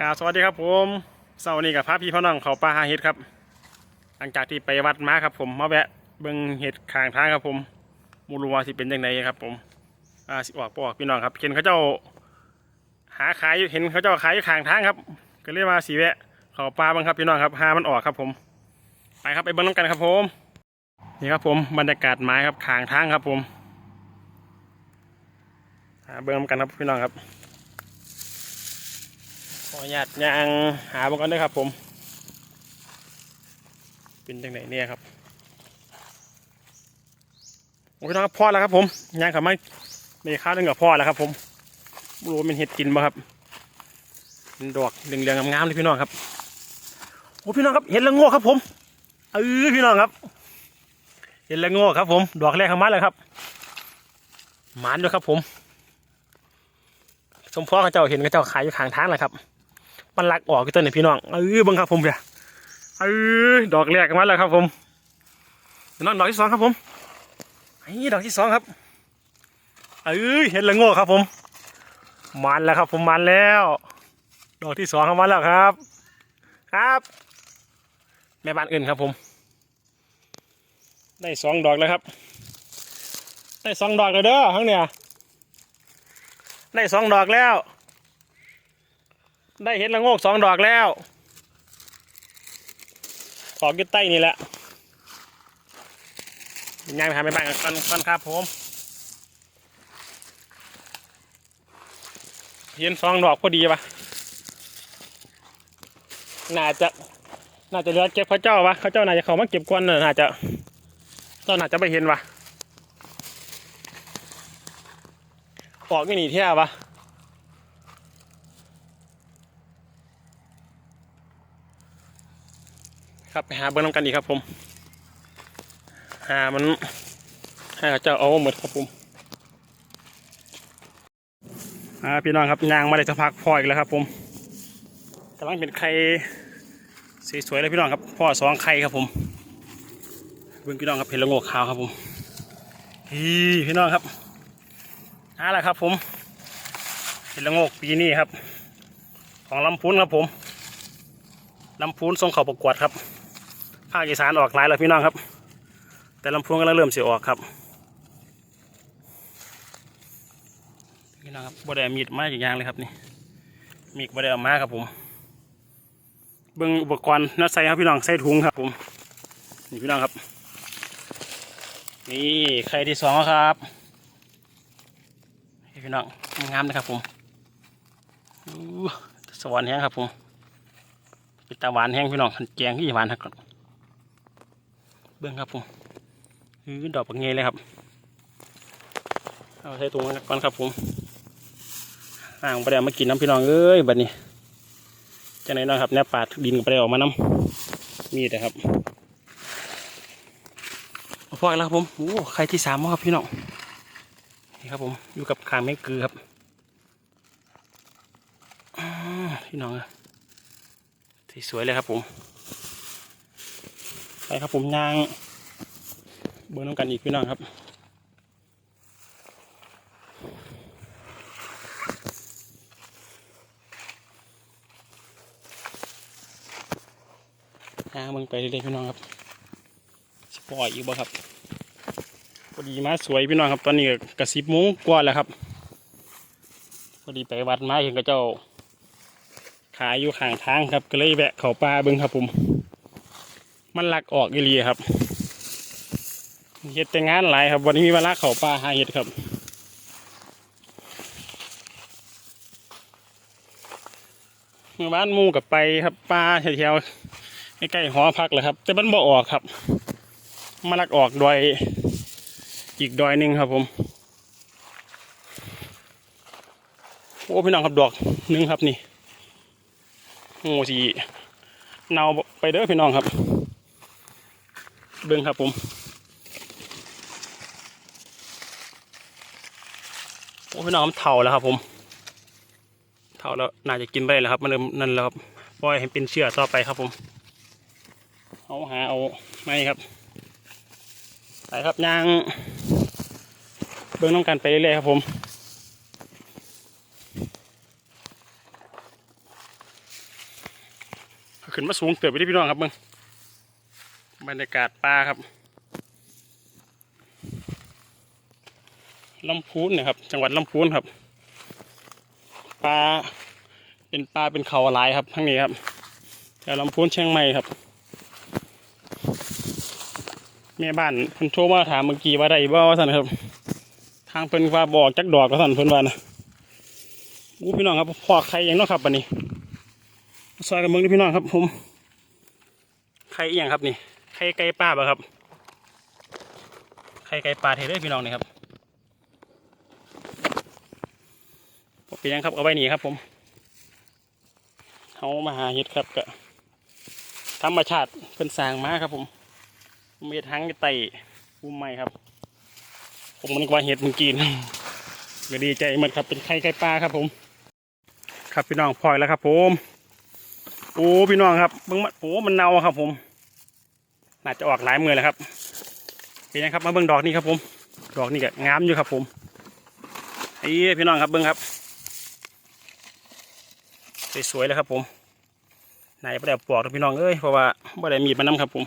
กาสวัสดีครับผมเสาร์นี้กับพระพี่พ่อน้องเขาปลาหาเห็ดครับ หลังจากที่ไปวัดมาครับผมมาแวะเบิ่งเห็ดข้างทางครับผมมูรู้ว่าสิเป็นยังไงครับผมอ่าสิออกบ่อกพี่น้องครับเห็นเขาเจ้า หาขายเห็นเขาเจ้าขายอยู่ข้างทางครับ ก็เลยมาสีแวะเขาปลาบ้างครับพี่น้องครับหามันออกครับผมไปครับไปเบิ่งน้ำกันครับผมนี่ครับผมบรรยากาศไม้ครับข้างทางครับผมหาเบิ่งน้ำกันครับพี่น้องครับ ออนุญาตยางหาบงกันด้วยครับผม เป็นจังไหนเนี่ยครับโอ้ยน้องครับพ่อแล้วครับผมยางขับมาในข้าวนึงกับพ่อแล้วครับผมรู้ว่าเป็นเห็ดกินบ่ครับเป็นดอกเหลืองๆงามๆเลยพี่น้องครับโอ้พี่น้องครับเห็ดละโงกครับผมเออพี่น้องครับ เห็ดละโงกครับ ผม ดอกแรกข้ามาเลยครับหมานด้วยครับผม สมพ่อเขาเจ้าเห็นเขาเจ้าขายอยู่ข้างทางเลยครับ มันลักออกกี่ต้นเนี่ยพี่น้องเออบังครับผมเดี๋ยเออดอกแรกมาแล้วครับผมน้องดอกที่สองครับผมไอ้ดอกที่สองครับเออเห็นละโง่ครับผม มันแล้วครับผมมันแล้ว ดอกที่สองเข้ามาแล้วครับ ครับ แม่บ้านอื่นครับผม ได้สองดอกแล้วครับ ได้สองดอกแล้วเด้อทั้งเนี่ยได้สองดอกแล้ว ได้เห็ดละโงกสองดอกแล้วขอยึดใต้นี่แหละย้ายไปหาแม่บ้านกันก่อนครับผมเห็นสองดอกพอดีปะน่าจะน่าจะเลือเก็บพระเจ้าวะเขาเจ้าน่าจะเขามาเก็บกวนเนอะน่าจะตอนน่าจะไปเห็นวะออกไม่หนีเที่ยววะ ครับไปหาเบิ้งน้ำกันอีกครับผมหามันให้เขาเจ้าเอาหมดครับผมอ่าพี่น้องครับยางมาได้สักพักพออีกแล้วครับ ผมกำลังเป็นไข่สวยๆเลยพี่น้องครับพ่อสองไข่ครับผมเบิ้งพี่น้องครับเห็นละโงกขาวครับผมฮีพี่น้องครับหาแล้วครับ ผมเห็นละโงกปีนี้ครับ ของลำพูนครับผมลำพูนส่งเขาประกวดครับ ภาคอีสานออกหลายแล้วพี่น้องครับ แต่ลำพูนก็เริ่มเสียออกครับพี่น้องครับบ่ได้เอามีดมาอย่างเลยครับนี่มีดบ่ได้เอามาครับผมเบิ่งอุปกรณ์นัดใส่ครับพี่น้องใส่ถุงครับผมนี่พี่น้องครับ นี่ไข่ที่สองครับพี่น้องงามนะครับผมสวรรค์แห้งครับผมเป็นตาหวานแห้งพี่น้องขันแกงที่หวานครับ เบื้องครับผมคือดอกปักเงยเลยครับ เอาใส่ถุงก่อนครับผมอ่างไปแล้วมากินน้ำพี่น้องเอ้ยบัดนี้จังไหนเนาะครับแนบปาดดินก็ไปได้ออกมาน้ำมีแต่ครับพอแล้วครับผมโอ้ใครที่สามครับพี่น้องนี่ครับผมอยู่กับขางแมงกือครับพี่น้องที่สวยเลยครับผม ไปครับผมยาง เบิ้งน้ำกันอีกพี่น้องครับยางเบิ้งไปเรื่อยๆพี่น้องครับสปล่อยอีกบ่ครับพอดีมาสวยพี่น้องครับ ตอนนี้กระสิบโมงกว่าแล้วครับพอดีไปวัดมาเห็นกระเจ้าขายอยู่ข้างทางครับก็เลยแวะเขาป่าเบิ้งครับผม มันลักออกอีลีครับเฮ็ดแต่งานหลายครับ วันนี้มีเวลาเขาป่าหาเห็ดครับเมื่อวานมูกับไปครับป่าแถวๆใกล้หอพักเลยครับ แต่มันบ่ออกครับ มาลักออกดอยอีกดอยหนึ่งครับผมโอ้พี่น้องครับดอกหนึ่งครับนี่โอ้สีเนาไปเด้อพี่น้องครับ เบิ้งครับผมโอ้พี่น้องมันเท่าแล้วครับ ผมเท่าแล้วน่าจะกินไปแล้วครับ มันเริ่มนั่นแล้วครับปล่อยให้เป็นเชื้อต่อไปครับผมเอาหาเอาไม่ครับไปครับยางเบิ้องน้องกันไปเรื่อยๆครับผมขึ้นมาสูงเติบไปที่พี่น้องครับมึง บรรยากาศป่าครับลำพูนนะครับ จังหวัดลำพูนครับป่าเป็นป่าเป็นเขาหลายครับทั้งนี้ครับแถวลำพูนเชียงใหม่ครับแม่บ้านเพิ่นโทรมาถามเมื่อกี้ว่าได้บ่ว่าสั่นครับ ทางเพิ่นว่าบอกจักดอกก็สั่นเพิ่นว่านะอู้พี่น้องครับพอใครยังเนาะครับบัดนี้ซอยกับเมืองนี่พี่น้องครับ ผมใครอียงครับนี่ ใครไก่ป้าบ่ครับใครไก่ปลาเทเลยพี่น้องนี่ครับเป็นยังครับเอาไว้นี่ครับผมเขามาหาเห็ดครับก็ธรรมชาติเพิ่นสางมาครับผม เม็ดหังไต่อุ้มไม้ครับ ผมมันกว่าเห็ดมึงกินก็ดีใจมันครับเป็นไข่ไก่ปลาครับผม ครับพี่น้องพลอยแล้วครับ ผม โอ้พี่น้องครับเบิ่งมันโอ้มันเน่าครับผม น่าจะออกหลายมือแล้วครับเป็นยังครับมาเบิ่งดอกนี่ครับผม ดอกนี่ก็งามอยู่ครับผมไอ้พี่น้องครับเบิ่งครับสวยๆเลยครับผมไหนไม่ได้เอาปลอกนะพี่น้องเอ้ยเพราะว่าไม่ได้มีดมานำครับผม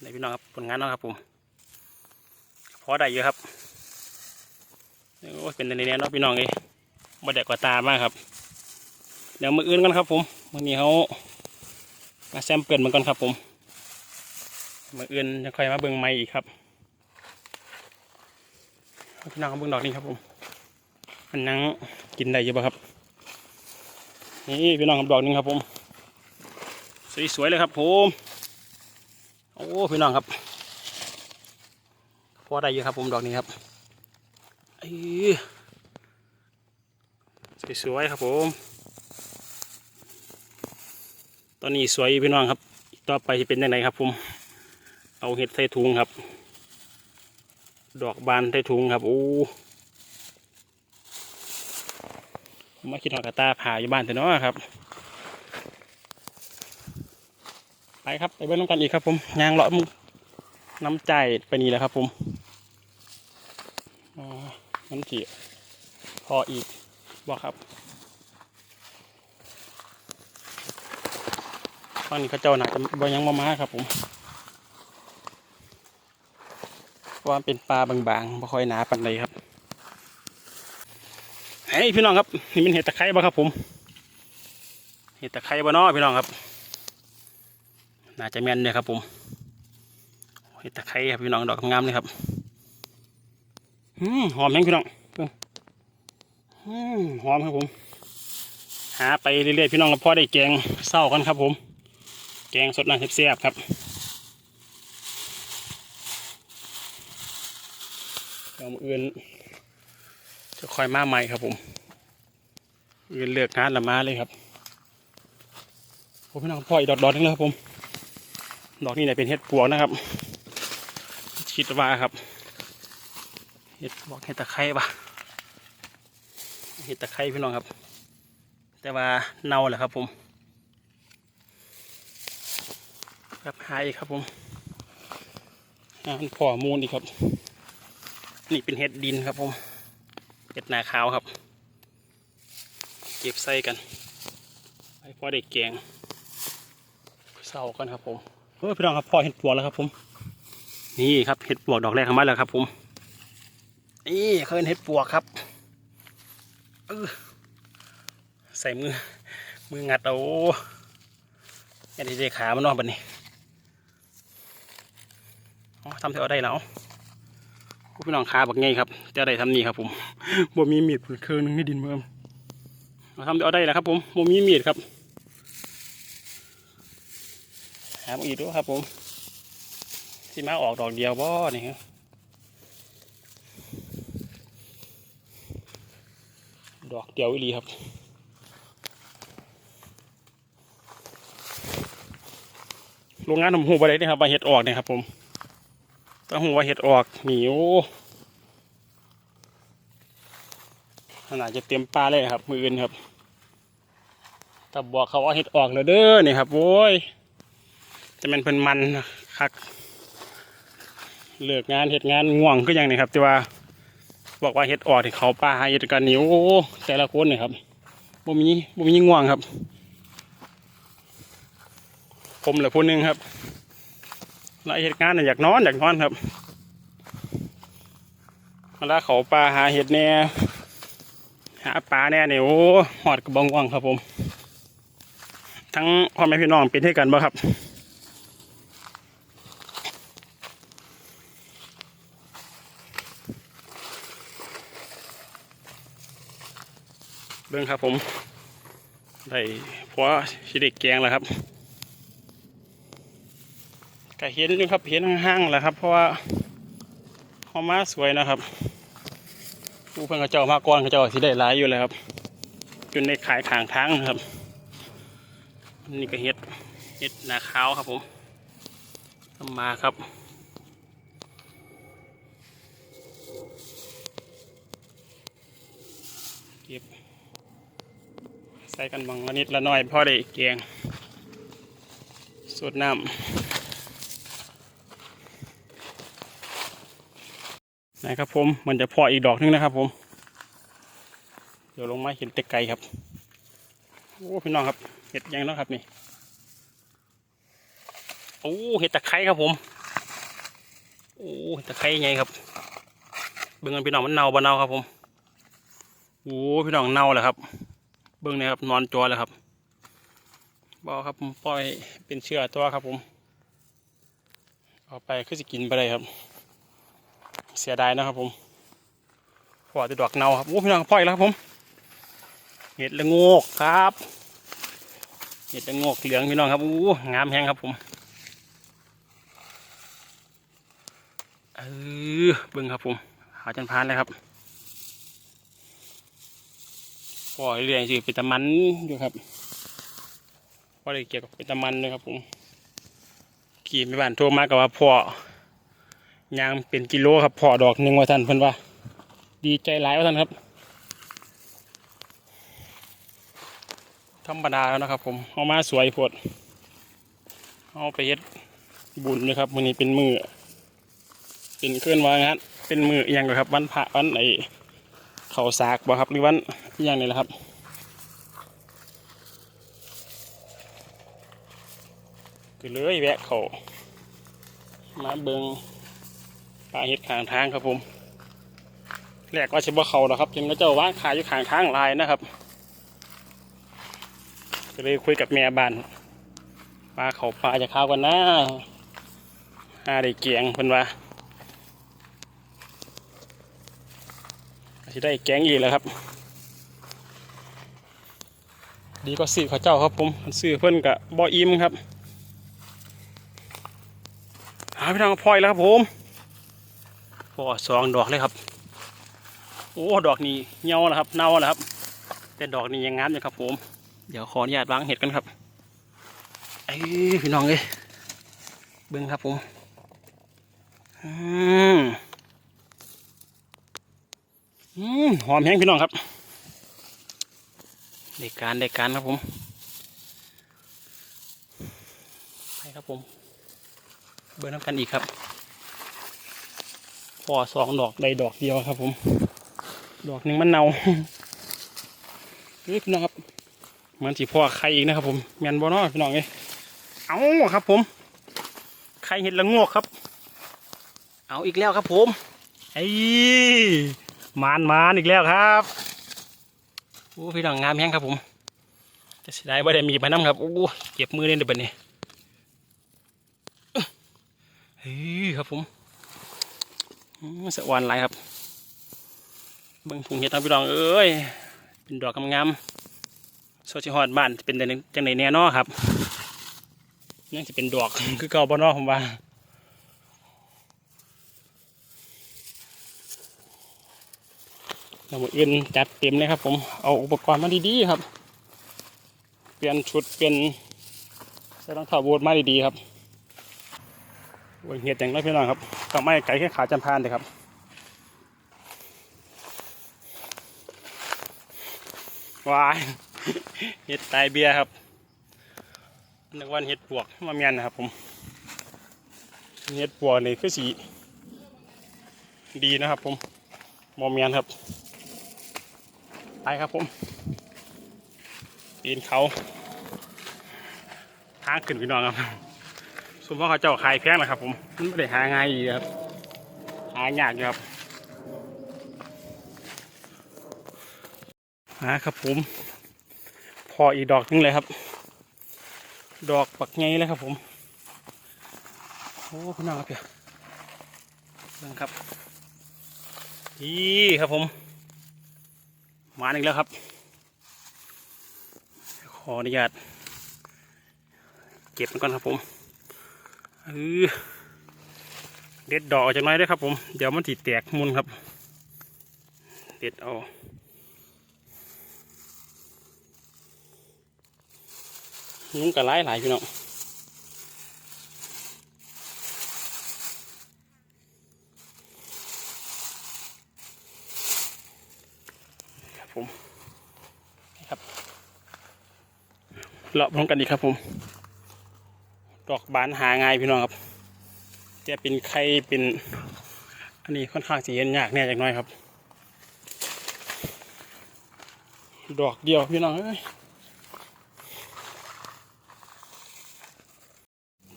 ในพี่น้องครับผลงานเนาะครับผมพอได้เยอะครับโอ้ยเป็นในนี้เนาะพี่น้องเลยมาแดกกว่าตามากครับ เดี๋ยวมืออื่นกันครับผมวันนี้เขา มาแซมเปิลมันก่อนครับผมมืออื่นจะค่อยมาเบิ่งไม้อีกครับพี่น้องเบิ่งดอกนี้ครับผมมันนั่งกินได้อยู่ป่ะครับ นี่พี่น้องครับดอกนึงครับผม สวยๆเลยครับผมโอ้พี่น้องครับพอได้เยอะครับผมดอกนี้ครับเอ้ยสวยๆครับผม ตอนนี้สวยพี่น้องครับ ต่อไปจะเป็นยังไงครับผม เอาเห็ดใส่ถุงครับ ดอกบานใส่ถุงครับ โอ้มาคิดหอกระตาผ่าอยู่บ้านแต่เนาะครับ ไปครับไปเบิ้งน้ำกันอีกครับผมยางเลาะมึงน้ำใจไปนี่แหละครับผมอ๋อน้ำจีพออีกบอกครับ ตอนนี้เขาเจ้าหนักบยังมามาครับผมว่าเป็นปลาบางๆไม่ค่อยหนาปันใดครับเฮ้ยพี่น้องครับนี่เป็นเห็ดตะไคร้บ่ครับผม เห็ดตะไคร้บ่นาะพี่น้องครับ น่าจะแม่นเนี่ยครับผม เห็ดตะไคร้ครับพี่น้องดอกงามเลยครับอหอมแห้งพี่น้องอหอมครับผม หาไปเรื่อยๆพี่น้องกับพ่อได้แกงเศร้ากันครับผม แกงสดน้ำเสียบครับเอามาอื่นจะคอยมาใหม่ครับผมอื่นเลือกงานละมาเลยครับผมพี่น้องพ่ออีกดอกนึงแล้วครับผม ดอกนี้เนี่ยเป็นเห็ดปวกนะครับคิดว่าครับเห็ดปวกเห็ดตะไคร้ปะเห็ดตะไคร้พี่น้องครับ แต่ว่าเน่าแหละครับผมครับหายครับผมมันพ่อมูลอีกครับ นี่เป็นเห็ดดินครับผมเห็ดนาขาวครับ เก็บใส่กันให้พอได้แกงเศร้ากันครับผมเออพี่น้องครับพอเห็ดปวกแล้วครับผม นี่ครับเห็ดปวกดอกแรกของมันแล้วครับผมนี่เคยเห็นเห็ดปวกครับเออใส่มือมืองัดเอาอย่าได้ขามันนอกบันนี้อ๋อ ทำเท่าได้แล้วพี่น้องขาบักไงครับจะได้ทำนี่ครับ ผมบ่มีมีดผืนเครื่องหนึงให้ดินเพิ่มเราทำเท่าได้แล้วครับ ผมบ่มีมีดครับหามาอีกด้วยครับ ผมที่มาออกดอกเดียวบ่นี่ครับดอกเดียวอีหลีครับโรงงานผมหูไปเลยนะครับว่าเห็ดออกเนี่ยครับผม ต้องหูว่าเห็ดออกหนีโอ้ขนาดจะเตรียมปลาเลยครับมืออื่นครับแต่บอกเขาว่าเห็ดออกแล้วเด้อนี่ครับโว้ยจะเป็นเพิ่นมันคักเลิกงานเหตุงานง่วงก็ยังนี่ครับแต่ว่าบอกว่าเฮ็ดออกที่เขาป่าเฮ็ดกันนิ้วแต่ละคนนี่ครับบ่มีบ่มีง่วงครับ ผมเหลือผู้หนึ่งครับ แล้วเหตุงานน่ะอยากนอนอยากนอนครับเวลาเขาปลาหาเห็ดแหน่หาปลาแน่เนี่ยโอ้หอดกระบองว่างครับผม ทั้งพ่อแม่พี่น้องเป็นให้กันบ่ครับเรื่องครับผมได้เพราะชิเด็กแกงแล้วครับ ก็เห็นอยู่ครับเห็นห่างๆแหล้วครับ เพราะว่าเขามาสวยนะครับผู้เพิ่งกระเจ้ามาก่อนกระเจ้าสิได้หลายอยู่เลยครับจนในขายขางทางนะครับ นี่ก็เห็ดเห็ดนาขาวครับผมมาครับเก็บใส่กันบางละนิดละน้อยพอได้แกงสูตรน้ำ นะครับผมมันจะพออีกดอกหนึงนะครับผม เดี๋ยวลงมาเห็นแต่ไกลครับโอ้พี่น้องครับเห็ดยังแล้วครับนี่โอ้เห็ดตะไคร้ครับผมโอ้ตะไคร้ไงครับเบิ่งกันพี่น้องมันเน่าบ่เน่าครับผมโอ้พี่น้องเน่าแล้วครับ เบื้องนี้ครับนอนจอแล้วครับบอครับผมปล่อยเป็นเชื้อตัวครับผม เอาไปคือสิกินไปเลยครับ เสียดายนะครับผมพอจะดอกเนาครับโอ้พี่น้องปล่อยแล้วครับผมเห็ดละโงกครับเห็ดละโงกเหลืองพี่น้องครับโอ้งามแห้งครับผมเออบิ้งครับผมหาจันพานเลยครับพอเรียนสิเป็นตะมันอยู่ครับพอได้เกี่ยวกับเป็นตะมันเลยครับผมขี่ไปบ้านโทรมากับว่าพ่อ ยางเป็นกิโลครับพ่อดอกหนึ่งว่าท่านเพิ่นว่า ดีใจหลายว่าท่านครับ ธรรมดาแล้วนะครับ ผมเอามาสวยพดเอาไปเฮ็ดบุญนะครับมื้อนี้เป็นมือเป็นเคลื่อนวางานเป็นมืออหยังไงครับวันพระวันไอเขาสากบ่ครับหรือวันอย่างนี้แหละครับก็เลยแวะเขามาเบิง ปลาเห็ดขางทางครับผมแรกว่าชิบ่เขาหรอกครับเห็นก็เจ้าว่างขายอยู่ขางทางลายนะครับก็เลยคุยกับแม่บ้านปลาเขาปลาจะข้าวกันนะหาได้เกียงเพิ่นว่าจะได้แกงอีกแล้วครับ ดีก็ซื้อเขาเจ้าครับผมซื้อเพื่อนกับบ่ออิ่มครับ หาพี่น้องพลอยแล้วครับผม อสองดอกเลยครับ โอ้ดอกนี้เหี่ยวแล้วครับเน่าแล้วครับ แต่ดอกนี้ยังงามอยู่ครับ ผม เดี๋ยวขออนุญาตวางเห็ดกันครับไอ้พี่น้องเลยเบิ้งครับผมอืมหอมแห้งพี่น้องครับได้การได้การครับผมไปครับผม เบอร์น้ำกันอีกครับ อสองดอกได้ดอกเดียวครับ ผม ดอกหนึ่งมันเนาเฮ้ยพี่น้องครับมันสีพ่อไข่อีกนะครับ ผมแมนบอนอพี่น้องเอ้ยเอาครับ ผมไข่เห็ดละงวกครับ เอาอีกแล้วครับ ผมไอ้มานมานอีกแล้วครับโอ้พี่น้องงามแห้งครับ ผมจะเสียดายว่าได้มีไปน้ำครับโอ้เจ็บมือเลยเดี๋ยวนี้เฮ้ยครับผม สะอวนหลายครับเบิ่งพุงเห็ดนะพี่น้องเอ้ยเป็นดอกงามๆโซชิฮอดบ้านเป็นจังไหนแน่นอครับยังจะเป็นดอกคือเก่าบ่เนอผมว่าเราอื่นจัดเต็มเลยครับ ผมเอาอุปกรณ์มาดีๆครับ เปลี่ยนชุดเปลี่ยนใส่รองเท้าบูทมาดีๆครับเห็ดอย่างไรพี่น้องครับ ก็ไม่ไก่แค่ขาจำพานเลยครับวายเห็ดตายเบียครับนึกว่าเห็ดปวกมาเมียนนะครับผมเห็ดปวกนี่คือสีดีนะครับ ผมมอมเมียนครับไปครับผมปีนเขาหางขึ้นพี่น้องครับ มมติเขาเจ้าขายแพงนะครับ ผมมันไม่ได้หาง่ายอีกครับหายากอยู่ครับมาครับผม พออีกดอกหนึงเลยครับ ดอกปักไงเลยครับผมโอ้พี่น้องครับเพียเบิ่งครับนี่ครับผมมาอีกแล้วครับ ขออนุญาตเก็บมันก่อนครับผม เออเด็ดดอกจากหน้อยด้วยครับผม เดี๋ยวมันติดแตกมุนครับ เด็ดเอายุงกระไรหลายพี่น้องครับผมครับเลาะพร้อมกันอีกครับผม ดอกบานหาง่ายพี่น้องครับจะเป็นไข่เป็นอันนี้ค่อนข้างจะเห็นยากแน่จากน้อยครับ ดอกเดียวพี่น้องเอ้ย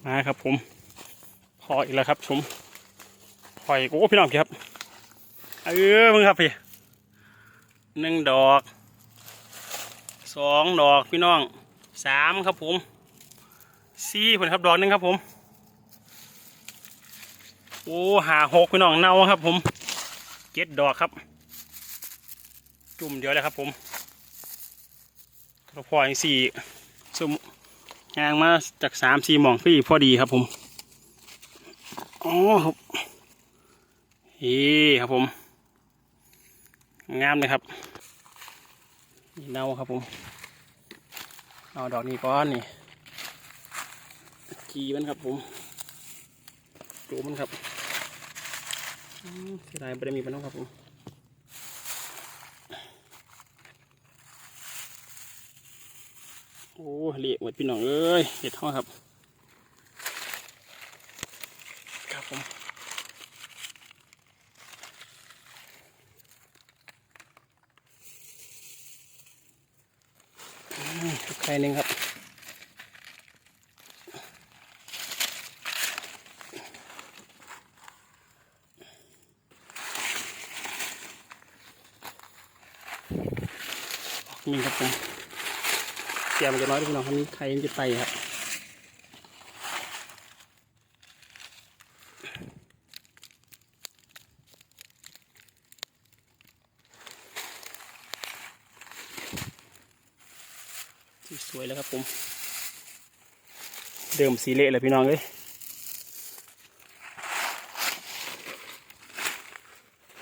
มาครับผมพออีกแล้วครับผมพออีกโอ้พี่น้องครับเออมึงครับพี่หนึ่งดอกสองดอกพี่น้องสามครับผม สี่ผลครับดอกหนึงครับผม โอ้หาหกพี่น้องเน่าครับ ผมเจ็ดดอกครับ จุ่มเดียวเลยครับผมกระพออย่างสี่สมยางมาจากสามสี่หมองพี่พอดีครับผมอ๋อครับเฮ้ครับผม งามเลยครับเน่าครับผม เอาดอกนี้ก้อนนี่ กีมันครับผมจูมันครับเสียดายไม่ได้มีปัญหาครับผมโอ้เละหมดพี่น้องเอ้ยเห็ดท้อครับ ครับผมอืมอีกไข่หนึ่งครับ นี่ครับผมเสียมันจะน้อยด้วยพี่น้องครับนี่ไข่มันจะไตครับสีสวยแล้วครับผม เดิมสีเละเลยพี่น้องเลย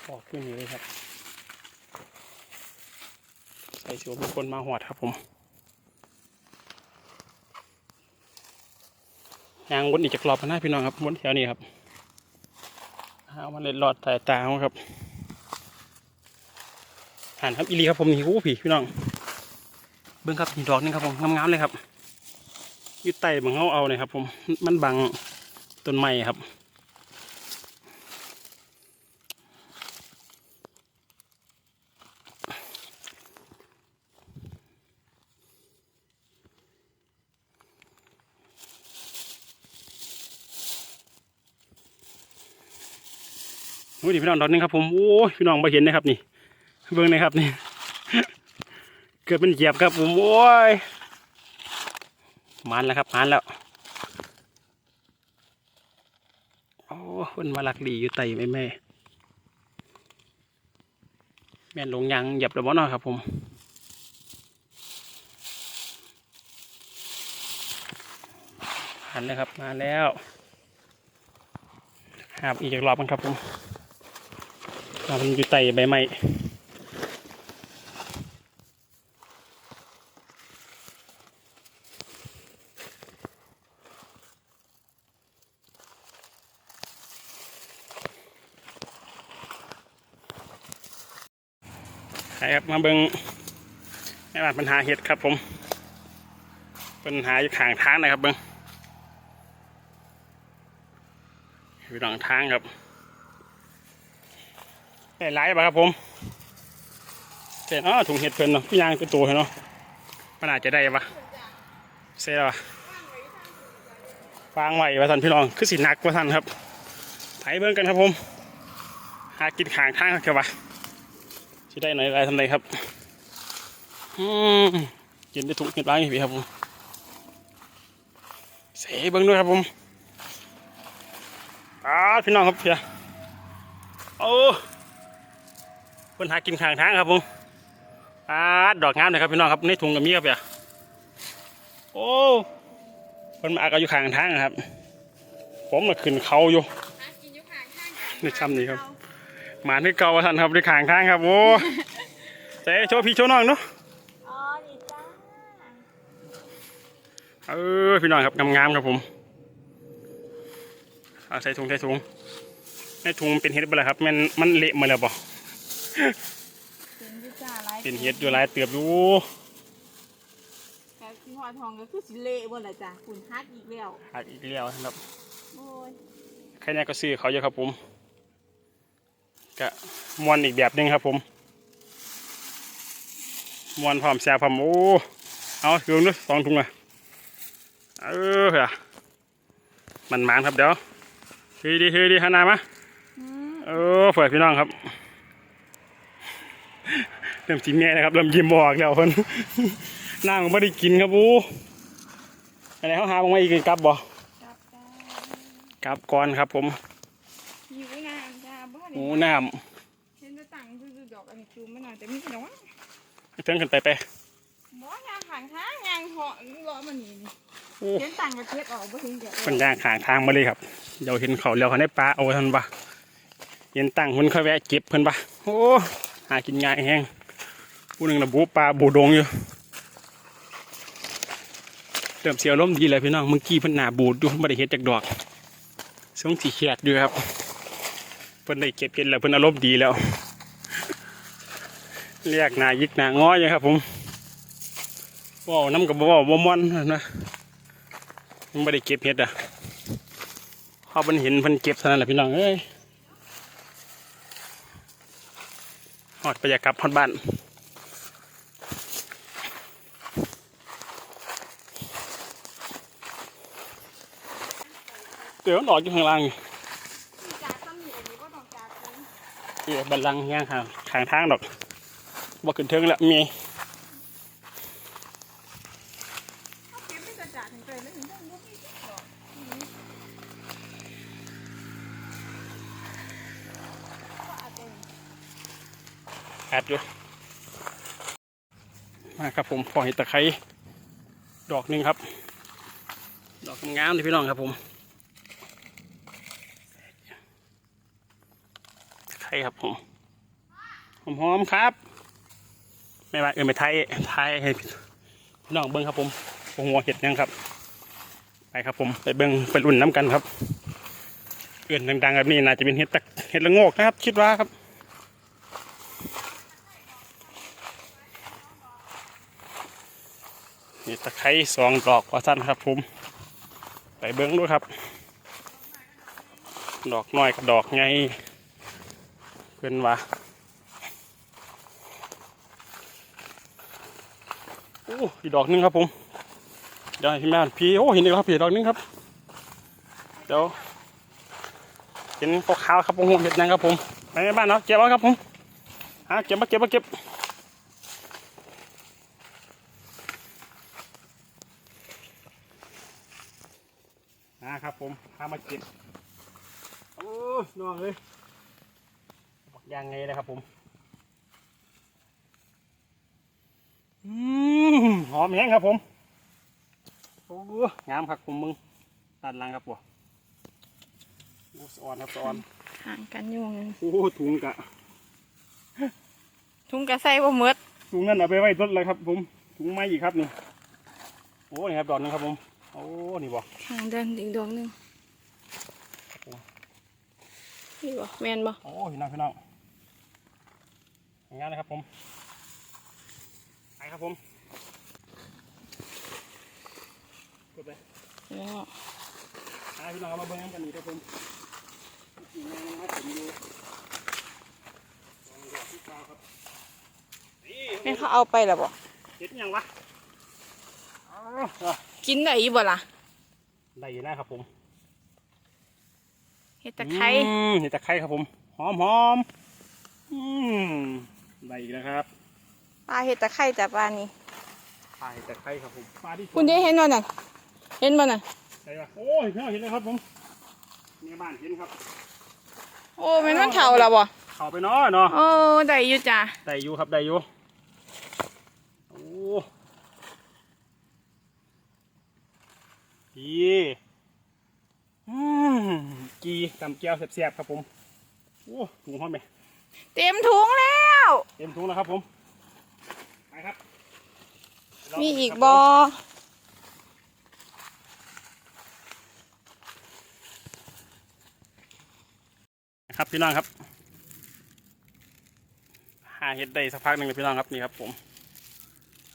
ออกขึ้นอยู่เลยครับ ใส่ชัวร์มีคนมาหอดครับผม ยางวนอีกจากรอบพน้าพี่น้องครับวนแถวนี้ครับเอามันเลยหลอดสายตาเอาครับหันครับอีลีครับผมนี่โอ้พี่พี่น้องเบื้องครับดอกนึงครับผมงามๆเลยครับยึดไตบังเขาเอาเลยครับ ผมมันบังต้นไม้ครับ โอ้ยนี่พี่น้องดอกหนึงครับผมโอ้พี่น้องมาเห็นนะครับนี่เบิ่งนะครับนี่ เกิดเป็นเหยียบครับผมโอ้ยมันแล้วครับมันแล้วโอ้คนมาหลักดีอยู่ไตแม่แม่แม่นลงยางเหยียบแล้วบ่เนาะครับผมหันเลยครับมาแล้วหาบอีกจากรอบกันครับผม เราเป็นอยู่ไตใบไม้ใช่ครับมาเบิงแม่บ้าปัญหาเห็ดครับผม ปัญหาอยู่ข้างทางนะครับเบิงอยู่หลังทางครับ ได้หลายบ่ครับผมเสร็จอ๋อถุงเห็ดเพิ่นเนาะพี่ยางเป็นตัวเนาะมันอาจจะได้ปะเสร็จแล้วปะวางไว้ว่าท่านพี่น้องคือสินักว่าท่านครับไปเบิ่งกันครับผม หากินขางทางครับว่าสิได้หน่อยอะไรทำไรครับอืมกินได้ถูกเห็ดบ้างอย่างนี้ครับผมเสเบิ่งด้วยครับผมอ้าพี่น้องครับเพียโอ้ เพิ่นหากินขางทางครับผมอาดอกงามเลยครับพี่น้องครับในถุงกับมีครับเพียโอ้เพิ่นมาอักเอาอยู่ขางทางครับ ผมมาขึ้นเขาอยู่นอยู่ข้างข้างกันนี่คำนี้ครับหมาที่เก่าท่านครับในขางทางครับโอ้เจ๊โชว์พี่โชว์น้องเนาะอ๋อดีจ้าเออพี่น้องครับงามๆครับผมเอาใส่ถุงใส่ถุงในถุงเป็นเห็ดบ่ละครับมันมันเละมาแล้วบ่ เป็นดีจ้าไรเป็นเห็ดอยู่หลายเติบอยู่แค่ที่หัวทองก็คือสิเละบ่ล่ะจ้ะคุณฮักอีกแล้วหักอีกแล้วครับโอ้ยใครเนี่ยก็ซื้อเขาเยอะครับผมก็มวนอีกแบบหนึงครับผมมวนพร้อมแซ่บพร้อมโอ้เอาถุงด้วยสองถุงอะเออเฮ้ยมันหมานครับเดี๋ยวเฮ้ยดีเฮ้ยดีหันหน้ามา อืม เออเผื่อพี่น้องครับ เริ่มจิ้มแม่นะครับเริ่มยิ้มบอกแล้วคนนั่งไม่ได้กินครับบูอะไรเขาหาบางมาอีกกลับบ่จับจ้ากลับก่อนครับผมอยู่งานจ้าบ่หมูได้น้เห็นจะตั้งดูๆดอกอันนี้จูมไม่น่าจะมีขนมำเทิงขึ้นไปไปบ่ยางข้างทางยางเหาะรอมันนี่นี่โอ้เห็นตั้งกระเทียบออกบ่ถึงเดี๋ยวคนย่างขางทางมาเลยครับเดี๋ยวเห็นเขาแล้วเขาได้ปลาเอาทันปะเห็นตั้งคนเขาแวะเก็บเพิ่นปะโอ้หากินง่ายแห้งผู้หนึ่งระบุปลาบูดงอยู่เริ่มเสียล้มดีเลยพี่น้องเมื่อกี้เพิ่นหนาบูดดูไม่ได้เห็ดจากดอกส่งสีเขียดอยู่ครับเพิ่นได้เก็บเก็นแล้วเพิ่นอารมณ์ดีแล้วเรียกหนายิกหนาง้ออยู่ครับผมว้าวน้ำกับว้าวม่อนนะมันไม่ได้เก็บเห็ดอะเขาเพิ่นเห็นเพิ่นเก็บเท่านั้นแหละพี่น้องเอ้ย ฮอดไปอยากกลับฮอดบ้านเดี๋ยวมันออกอยู่ข้างล่างนี่จ้าต้องมีอันนี้บ่ต้องจ้าเป็นเอ๋บันลังก์ย่างข้างข้างทางดอกบ่ขึ้นเทิงแล้วมี เอาเก็บไม่จะจ้าถึงเกินแล้วถึงต้องบ่มีสิดอกอืมก็อาจจะ แอ ดอยู่ มาครับผมพอเห็ดตะไคร้ดอกหนึ่งครับ ดอกงามเลยพี่น้องครับผมตะไคร้ครับผมหอมๆครับ ไม่ว่าเออไม่ไทยไทยให้พี่น้องเบิ้งครับผมหัวเห็ดยังครับ ไปครับผมไปเบิ้งไปรุ่นน้ำกันครับเอื่นดังๆแบบนี้น่าจะเป็นเห็ดตะเห็ดละโงกนะครับ คิดว่าครับ นี่ตะ ไคร้สองดอกว่าสั้นครับผมไปเบิ้งด้วยครับ ดอกน้อยกับดอกไงเพื่อนว่าโอ้อีกดอกนึงครับผมเดี๋ยวพี่แม่พี่โอ้เห็นอีกแล้วครับพี่ดอกนึงครับเดี๋ยวเห็นพวกขาวครับผมเห็ดยังครับผมไปในบ้านเนาะเก็บเอาครับผมหาเก็บมาเก็บมาเก็บ นะครับผมพามาเก็บโอ้น้องเลยบอกยังไงนะครับผมอืมหอมแห้งครับผมโอ้งามครับผมมึงด้านหล่างครับปัวโอ้สะออนครับสะออนห่างกันอยู่ไงโอ้ถุงกะถุงกระใส่บ่หมดถุงนั่นเอาไปไว้รถเลยครับผมถุงไม้อีกครับนี่โอ้นี่ครับดอกหนึงครับผม โอ้ นี่บ่ห่างเดินอีกดอกหนึงนี่บ่แม่นบ่โอ้พี่น้องพี่น้องอย่างงั้นนะครับผม ไปครับผมกดไปเนาะไปพี่น้องเอามาเบิ้งกันนี่ครับผมอีกงานมาถึงอยู่ลองดูที่เก้าครับนี่แม่นเขาเอาไปแล้วบ่เห็ดยังวะอ๋อ กินได้อีบ่ล่ะได้อยู่นะครับผมเห็ดตะไคร้อืมเห็ดตะไคร้ครับผมหอมหอมอืมได้อีกนะครับปลาเห็ดตะไคร้จ้ะปลานี่ปลาเห็ดตะไคร้ครับผมปลาที่คุณได้เห็นบ่น่ะเห็นบ่น่ะได้ปะโอ้ยพี่น้องเห็นเลยครับผมเมียบ้านเห็นครับ โอ้แม่นมันเท่าแล้วบ่เข้าไปเนาะเนาะโอ้ได้อยู่จ้ะได้อยู่ครับได้อยู่โอ้ ดีอืมกีตำแก้วแซ่บๆครับผมโอ้ถุงหอมไหมเต็มถุงแล้ว เต็มถุงแล้วครับผมไปครับ มีอีกบ่ครับพี่น้องครับ หาเห็ดได้สักพักหนึ่งเลยพี่น้องครับนี่ครับผม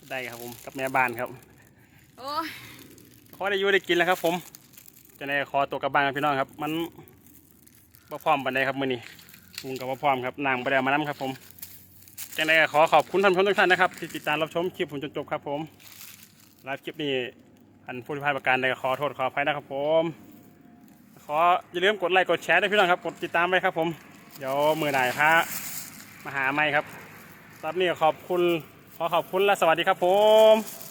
ได้ครับผมกับแม่บ้านครับ โอ้ ยขอได้อยู่ได้กินแล้วครับ ผม จะได้ขอตัวกลับบ้านครับพี่น้องครับ มันบ่พร้อมปันใดครับมื้อนี้ปรุงกับบ่พร้อมครับนางบ่ได้เอามานํครับ ผมจังไดก็ขอขอบคุณท่านผู้ชมทุกท่านนะครับที่ติดตามรับชมคลิปผมจนจบครับ ผมไลฟ์คลิปนี้อันผู้ที่พลาดประการใดขอโทษขออภัยนะครับ ผม ขออย่าลืมกดไลค์กดแชร์ด้วยพี่น้องครับ กดติดตามไว้ครับ ผม เดี๋ยวมือหน่ายพระมาหาไม่ครับตอนนี้ขอบคุณขอขอบคุณและสวัสดีครับผม